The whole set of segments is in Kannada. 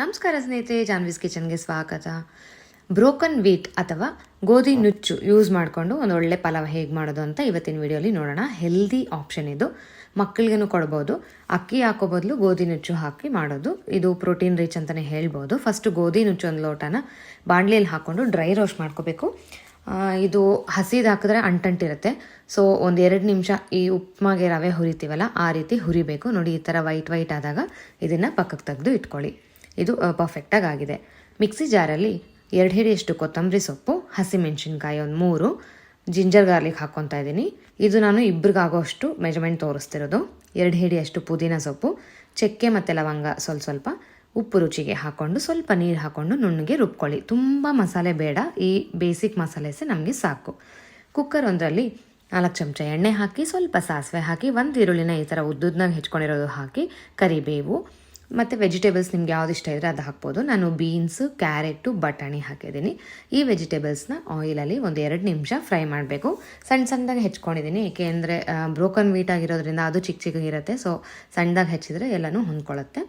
ನಮಸ್ಕಾರ ಸ್ನೇಹಿತರೆ, ಜಾನ್ವೀಸ್ ಕಿಚನ್ಗೆ ಸ್ವಾಗತ. ಬ್ರೋಕನ್ ವೀಟ್ ಅಥವಾ ಗೋಧಿ ನುಚ್ಚು ಯೂಸ್ ಮಾಡಿಕೊಂಡು ಒಂದು ಒಳ್ಳೆ ಪಲಾವ್ ಹೇಗೆ ಮಾಡೋದು ಅಂತ ಇವತ್ತಿನ ವಿಡಿಯೋಲಿ ನೋಡೋಣ. ಹೆಲ್ದಿ ಆಪ್ಷನ್ ಇದು. ಮಕ್ಕಳಿಗೂ ಕೊಡ್ಬೋದು. ಅಕ್ಕಿ ಹಾಕೋ ಬದಲು ಗೋಧಿ ನುಚ್ಚು ಹಾಕಿ ಮಾಡೋದು. ಇದು ಪ್ರೋಟೀನ್ ರಿಚ್ ಅಂತಲೇ ಹೇಳ್ಬೋದು. ಫಸ್ಟು ಗೋಧಿ ನುಚ್ಚು ಒಂದು ಲೋಟನ ಬಾಣಲಿಯಲ್ಲಿ ಹಾಕ್ಕೊಂಡು ಡ್ರೈ ರೋಸ್ಟ್ ಮಾಡ್ಕೋಬೇಕು. ಇದು ಹಸಿದು ಹಾಕಿದ್ರೆ ಅಂಟಂಟಿರುತ್ತೆ ಸೊ ಒಂದು ಎರಡು ನಿಮಿಷ ಈ ಉಪ್ಮಾಗೆ ರವೆ ಹುರಿತೀವಲ್ಲ, ಆ ರೀತಿ ಹುರಿಬೇಕು. ನೋಡಿ, ಈ ಥರ ವೈಟ್ ವೈಟ್ ಆದಾಗ ಇದನ್ನು ಪಕ್ಕಕ್ಕೆ ತೆಗೆದು ಇಟ್ಕೊಳ್ಳಿ. ಇದು ಪರ್ಫೆಕ್ಟಾಗಿ ಆಗಿದೆ ಮಿಕ್ಸಿ ಜಾರಲ್ಲಿ ಎರಡು ಹಿಡಿಯಷ್ಟು ಕೊತ್ತಂಬರಿ ಸೊಪ್ಪು, ಹಸಿಮೆಣಸಿನ್ಕಾಯಿ ಒಂದು ಮೂರು, ಜಿಂಜರ್ ಗಾರ್ಲಿಕ್ ಹಾಕ್ಕೊತಾ ಇದ್ದೀನಿ. ಇದು ನಾನು ಇಬ್ರಿಗಾಗೋಷ್ಟು ಮೆಜರ್ಮೆಂಟ್ ತೋರಿಸ್ತಿರೋದು. ಎರಡು ಹಿಡಿಯಷ್ಟು ಪುದೀನ ಸೊಪ್ಪು, ಚಕ್ಕೆ ಮತ್ತು ಲವಂಗ ಸ್ವಲ್ಪ ಸ್ವಲ್ಪ, ಉಪ್ಪು ರುಚಿಗೆ ಹಾಕ್ಕೊಂಡು ಸ್ವಲ್ಪ ನೀರು ಹಾಕ್ಕೊಂಡು ನುಣ್ಣಗೆ ರುಬ್ಕೊಳ್ಳಿ. ತುಂಬ ಮಸಾಲೆ ಬೇಡ, ಈ ಬೇಸಿಕ್ ಮಸಾಲೆಸೆ ನಮಗೆ ಸಾಕು. ಕುಕ್ಕರ್ ಒಂದರಲ್ಲಿ ನಾಲ್ಕು ಚಮಚ ಎಣ್ಣೆ ಹಾಕಿ, ಸ್ವಲ್ಪ ಸಾಸಿವೆ ಹಾಕಿ, ಒಂದು ಈರುಳ್ಳಿನ ಈ ಥರ ಉದ್ದುದ್ನಾಗ ಹೆಚ್ಕೊಂಡಿರೋದು ಹಾಕಿ, ಕರಿಬೇವು ಮತ್ತು ವೆಜಿಟೇಬಲ್ಸ್ ನಿಮ್ಗೆ ಯಾವ್ದು ಇಷ್ಟ ಇದ್ದರೆ ಅದು ಹಾಕ್ಬೋದು. ನಾನು ಬೀನ್ಸು ಕ್ಯಾರೆಟು ಬಟಾಣಿ ಹಾಕಿದ್ದೀನಿ. ಈ ವೆಜಿಟೇಬಲ್ಸ್ನ ಆಯಿಲಲ್ಲಿ ಒಂದು ಎರಡು ನಿಮಿಷ ಫ್ರೈ ಮಾಡಬೇಕು. ಸಣ್ಣ ಸಣ್ಣದಾಗಿ ಹೆಚ್ಕೊಂಡಿದ್ದೀನಿ ಏಕೆಂದರೆ ಬ್ರೋಕನ್ ವೀಟ್ ಆಗಿರೋದ್ರಿಂದ ಅದು ಚಿಕ್ಕ ಚಿಕ್ಕಗಿರುತ್ತೆ ಸೊ ಸಣ್ಣದಾಗಿ ಹೆಚ್ಚಿದ್ರೆ ಎಲ್ಲನೂ ಹೊಂದ್ಕೊಳ್ಳುತ್ತೆ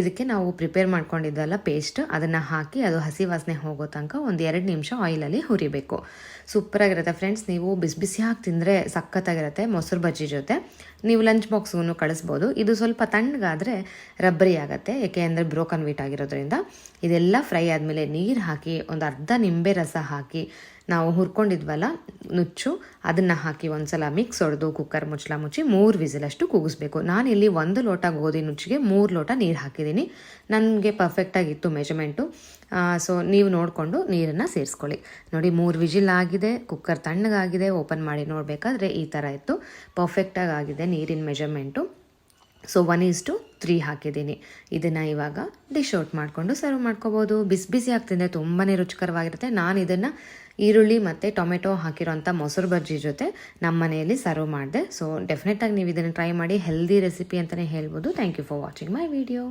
ಇದಕ್ಕೆ ನಾವು ಪ್ರಿಪೇರ್ ಮಾಡ್ಕೊಂಡಿದ್ದಲ್ಲ ಪೇಸ್ಟ್ ಅದನ್ನು ಹಾಕಿ ಅದು ಹಸಿ ವಾಸನೆ ಹೋಗೋ ತನಕ ಒಂದು ಎರಡು ನಿಮಿಷ ಆಯಿಲಲ್ಲಿ ಹುರಿಬೇಕು. ಸೂಪರಾಗಿರುತ್ತೆ ಫ್ರೆಂಡ್ಸ್ ನೀವು ಬಿಸಿ ಬಿಸಿಯಾಗಿ ತಿಂದರೆ ಸಖತ್ತಾಗಿರುತ್ತೆ, ಮೊಸರು ಬಜ್ಜಿ ಜೊತೆ. ನೀವು ಲಂಚ್ ಬಾಕ್ಸ್ಗೂ ಕಳಿಸ್ಬೋದು. ಇದು ಸ್ವಲ್ಪ ತಣ್ಣಗಾದರೆ ರಬ್ಬರಿ ಆಗುತ್ತೆ, ಏಕೆ ಅಂದರೆ ಬ್ರೋಕನ್ ವೀಟ್ ಆಗಿರೋದ್ರಿಂದ. ಇದೆಲ್ಲ ಫ್ರೈ ಆದಮೇಲೆ ನೀರು ಹಾಕಿ, ಒಂದು ಅರ್ಧ ನಿಂಬೆ ರಸ ಹಾಕಿ ನಾವು ಹುರ್ಕೊಂಡಿದ್ವಲ್ಲ, ನುಚ್ಚು, ಅದನ್ನು ಹಾಕಿ ಒಂದ್ಸಲ ಮಿಕ್ಸ್ ಹೊಡೆದು ಕುಕ್ಕರ್ ಮುಚ್ಚಲ ಮುಚ್ಚಿ ಮೂರು ವಿಸಿಲಷ್ಟು ಕೂಗಿಸ್ಬೇಕು. ನಾನಿಲ್ಲಿ ಒಂದು ಲೋಟ ಗೋಧಿ ನುಚ್ಚಿಗೆ ಮೂರು ಲೋಟ ನೀರು ಹಾಕಿದ್ದೀನಿ. ನನಗೆ ಪರ್ಫೆಕ್ಟಾಗಿತ್ತು ಮೆಜರ್ಮೆಂಟು ಸೊ ನೀವು ನೋಡಿಕೊಂಡು ನೀರನ್ನು ಸೇರಿಸ್ಕೊಳ್ಳಿ. ನೋಡಿ, ಮೂರು ವಿಜಿಲ್ ಆಗಿದೆ ಕುಕ್ಕರ್ ತಣ್ಣಗಾಗಿದೆ ಓಪನ್ ಮಾಡಿ ನೋಡಬೇಕಾದ್ರೆ ಈ ಥರ ಇತ್ತು. ಪರ್ಫೆಕ್ಟಾಗಿ ಆಗಿದೆ ನೀರಿನ measurement so one is to three ಹಾಕಿದ್ದೀನಿ. ಇದನ್ನು ಇವಾಗ ಡಿಶ್ ಔಟ್ ಮಾಡಿಕೊಂಡು ಸರ್ವ್ ಮಾಡ್ಕೋಬೋದು. ಬಿಸಿ ಬಿಸಿ ಆಗ್ತಿದೆ ತುಂಬಾ ರುಚಿಕರವಾಗಿರುತ್ತೆ. ನಾನು ಇದನ್ನು ಈರುಳ್ಳಿ ಮತ್ತು ಟೊಮೆಟೊ ಹಾಕಿರೋಂಥ ಮೊಸರು ಬಜ್ಜಿ ಜೊತೆ ನಮ್ಮ ಮನೆಯಲ್ಲಿ ಸರ್ವ್ ಮಾಡಿದೆ. ಸೊ ಡೆಫಿನೆಟಾಗಿ ನೀವು ಇದನ್ನು ಟ್ರೈ ಮಾಡಿ ಹೆಲ್ದಿ ರೆಸಿಪಿ ಅಂತಲೇ ಹೇಳ್ಬೋದು. Thank you for watching my video